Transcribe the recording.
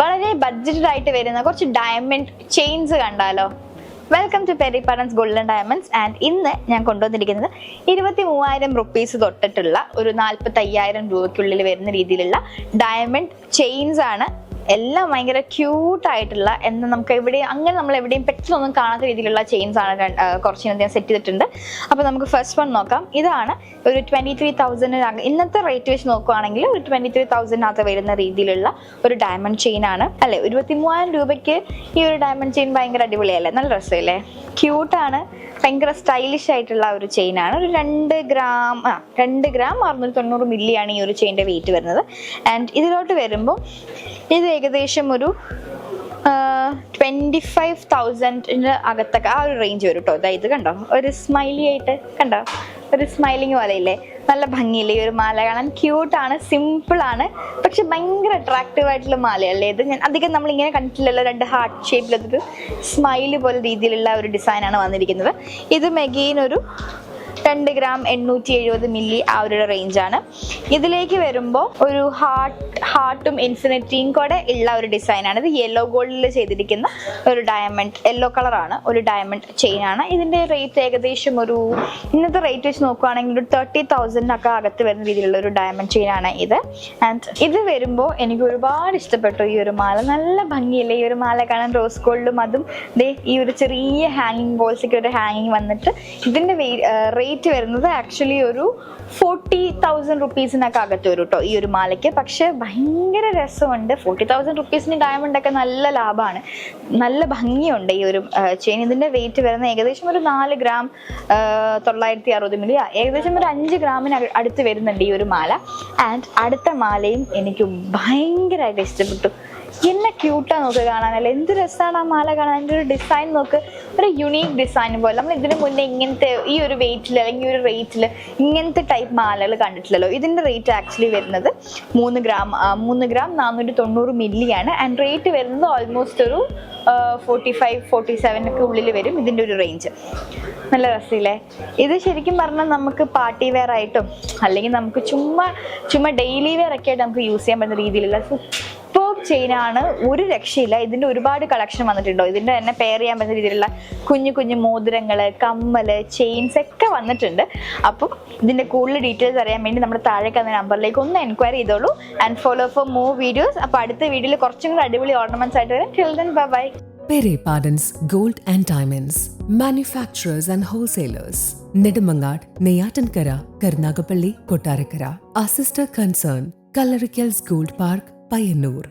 വളരെ ബഡ്ജറ്റഡ് ആയിട്ട് വരുന്ന കുറച്ച് ഡയമണ്ട് ചെയിൻസ് കണ്ടാലോ? Welcome to Pere Padans golden diamonds and ഇന്ന് ഞാൻ കൊണ്ടുവന്നിരിക്കുന്നത് ഇരുപത്തി മൂവായിരം റുപ്പീസ് തൊട്ടിട്ടുള്ള ഒരു നാൽപ്പത്തി അയ്യായിരം രൂപയ്ക്കുള്ളിൽ വരുന്ന രീതിയിലുള്ള ഡയമണ്ട് ചെയിൻസ് ആണ്. എല്ലാം ഭയങ്കര ക്യൂട്ട് ആയിട്ടുള്ള എന്ന് നമുക്ക് എവിടെ അങ്ങനെ നമ്മൾ എവിടെയും പെട്ടെന്നൊന്നും കാണാത്ത രീതിയിലുള്ള ചെയിൻസ് ആണ് കുറച്ചിനധികം സെറ്റ് ചെയ്തിട്ടുണ്ട്. അപ്പോൾ നമുക്ക് ഫസ്റ്റ് വൺ നോക്കാം. ഇതാണ് ഒരു ട്വന്റി ത്രീ തൗസൻഡിന് ഇന്നത്തെ റേറ്റ് വെച്ച് നോക്കുവാണെങ്കിൽ ഒരു ട്വന്റി ത്രീ തൗസൻഡിനകത്ത് വരുന്ന രീതിയിലുള്ള ഒരു ഡയമണ്ട് ചെയിൻ ആണ്. അല്ലേ? ഇരുപത്തി മൂവായിരം രൂപയ്ക്ക് ഈ ഒരു ഡയമണ്ട് ചെയിൻ ഭയങ്കര അടിപൊളിയല്ലേ? നല്ല രസമല്ലേ? ക്യൂട്ടാണ് ഭയങ്കര സ്റ്റൈലിഷ് ആയിട്ടുള്ള ഒരു ചെയിൻ ആണ്. ഒരു രണ്ട് ഗ്രാം ആ രണ്ട് ഗ്രാം അറുന്നൂറ്റി തൊണ്ണൂറ് മില്ലിയാണ് ഈ ഒരു ചെയിന്റെ വെയിറ്റ് വരുന്നത്. ആൻഡ് ഇതിലോട്ട് വരുമ്പോൾ ഇത് ഏകദേശം ഒരു ട്വന്റി ഫൈവ് തൗസൻഡിന് അകത്തൊക്കെ ആ ഒരു റേഞ്ച് വരും കേട്ടോ അതായത് കണ്ടോ? ഒരു സ്മൈലി ആയിട്ട് കണ്ടോ? ഒരു സ്മൈലിങ് പോലെയില്ലേ? നല്ല ഭംഗിയില്ലേ? ഈ ഒരു മാല കാണാൻ ക്യൂട്ടാണ് സിമ്പിളാണ് പക്ഷെ ഭയങ്കര അട്രാക്റ്റീവ് ആയിട്ടുള്ള മാലയല്ലേ ഇത്? ഞാൻ അധികം നമ്മൾ ഇങ്ങനെ കണ്ടിട്ടില്ലല്ലോ രണ്ട് ഹാർട്ട് ഷേപ്പിലൊരു സ്മൈൽ പോലെ രീതിയിലുള്ള ഒരു ഡിസൈനാണ് വന്നിരിക്കുന്നത്. ഇത് മെഗീൻ ഒരു രണ്ട് ഗ്രാം എണ്ണൂറ്റി എഴുപത് മില്ലി ആ ഒരു റേഞ്ചാണ് ഇതിലേക്ക് വരുമ്പോൾ ഒരു ഹാർട്ട് ഹാർട്ടും ഇൻഫിനിറ്റിയും കൂടെ ഉള്ള ഒരു ഡിസൈനാണ് ഇത് യെല്ലോ ഗോൾഡിൽ ചെയ്തിരിക്കുന്ന ഒരു ഡയമണ്ട് യെല്ലോ കളറാണ് ഒരു ഡയമണ്ട് ചെയിൻ ആണ്. ഇതിന്റെ റേറ്റ് ഏകദേശം ഒരു ഇന്നത്തെ റേറ്റ് വെച്ച് നോക്കുകയാണെങ്കിൽ ഒരു തേർട്ടി തൗസൻഡിനൊക്കെ അകത്ത് വരുന്ന രീതിയിലുള്ള ഒരു ഡയമണ്ട് ചെയിൻ ആണ് ഇത്. ആൻഡ് ഇത് വരുമ്പോൾ എനിക്ക് ഒരുപാട് ഇഷ്ടപ്പെട്ടു ഈ ഒരു മാല. നല്ല ഭംഗിയില്ലേ ഈ ഒരു മാല കാണാൻ? റോസ് ഗോൾഡും അതും ദേ ഈ ഒരു ചെറിയ ഹാങ്ങിങ് ബോൾസൊക്കെ ഒരു ഹാങ്ങിങ് വന്നിട്ട് ഇതിന്റെ റേറ്റ് വരുന്നത് ആക്ച്വലി ഒരു ഫോർട്ടി തൗസൻഡ് റുപ്പീസിനൊക്കെ അകത്ത് വരും കേട്ടോ ഈ ഒരു മാലയ്ക്ക്. പക്ഷേ ഭയങ്കര രസമുണ്ട്. ഫോർട്ടി തൗസൻഡ് റുപ്പീസിന് ഡയമണ്ട് ഒക്കെ നല്ല ലാഭമാണ് നല്ല ഭംഗിയുണ്ട് ഈ ഒരു ചെയിൻ ഇതിന്റെ വെയിറ്റ് വരുന്നത് ഏകദേശം ഒരു നാല് ഗ്രാം തൊള്ളായിരത്തി അറുപത് മില്ലി. ഏകദേശം ഒരു അഞ്ച് ഗ്രാമിന് അടുത്ത് വരുന്നുണ്ട് ഈ ഒരു മാല. ആൻഡ് അടുത്ത മാലയും എനിക്ക് ഭയങ്കരമായിട്ട് ഇഷ്ടപ്പെട്ടു. എന്നെ ക്യൂട്ടാ നോക്ക് കാണാനല്ലേ എന്ത് രസമാണ് ആ മാല കാണാൻ? അതിന്റെ ഒരു ഡിസൈൻ നോക്ക്. ഒരു യുണീക്ക് ഡിസൈൻ പോലെ. നമ്മൾ ഇതിനു മുന്നേ ഇങ്ങനത്തെ ഈ ഒരു വെയിറ്റിൽ അല്ലെങ്കിൽ ഈ ഒരു റേറ്റിൽ ഇങ്ങനത്തെ ടൈപ്പ് മാലകൾ കണ്ടിട്ടില്ലല്ലോ? ഇതിന്റെ റേറ്റ് ആക്ച്വലി വരുന്നത് മൂന്ന് ഗ്രാം മൂന്ന് ഗ്രാം നാനൂറ്റി തൊണ്ണൂറ് മില്ലിയാണ് ആൻഡ് റേറ്റ് വരുന്നത് ഓൾമോസ്റ്റ് ഒരു ഫോർട്ടി ഫൈവ് ഫോർട്ടി സെവനൊക്കെ ഉള്ളിൽ വരും ഇതിന്റെ ഒരു റേഞ്ച് നല്ല രസമില്ലേ ഇത് ശരിക്കും പറഞ്ഞാൽ നമുക്ക് പാർട്ടി വെയർ ആയിട്ടും അല്ലെങ്കിൽ നമുക്ക് ചുമ്മാ ചുമ്മാ ഡെയിലി വെയർ ഒക്കെ ആയിട്ട് നമുക്ക് യൂസ് ചെയ്യാൻ പറ്റുന്ന രീതിയിലുള്ള സൂപ്പർ ചെയിനാണ് ഒരു രക്ഷയില്ല. ഇതിന്റെ ഒരുപാട് കളക്ഷൻ വന്നിട്ടുണ്ടോ? ഇതിന്റെ തന്നെ പെയർ ചെയ്യാൻ പറ്റുന്ന രീതിയിലുള്ള കുഞ്ഞു കുഞ്ഞു മോതിരങ്ങൾ കമ്മൽ ചെയിൻസ് ഒക്കെ വന്നിട്ടുണ്ട്. അപ്പം ഇതിന്റെ കൂടുതൽ ഡീറ്റെയിൽസ് അറിയാൻ വേണ്ടി നമ്മുടെ താഴേക്ക് കാണുന്ന നമ്പറിലേക്ക് ഒന്ന് എൻക്വയറി ചെയ്തോളൂ and follow for more videos അപ്പോൾ അടുത്ത വീഡിയോയിൽ കുറച്ചും കൂടി അടിപൊളി ഓർണമെന്റ്സ് ആയിട്ട് വരും. Till then bye bye Pere Padans gold and diamonds manufacturers and wholesalers. Nedumangad Neyatankara, Karnagapalli, Kottarakkara a sister concern Kallarickals gold Gold Payyanur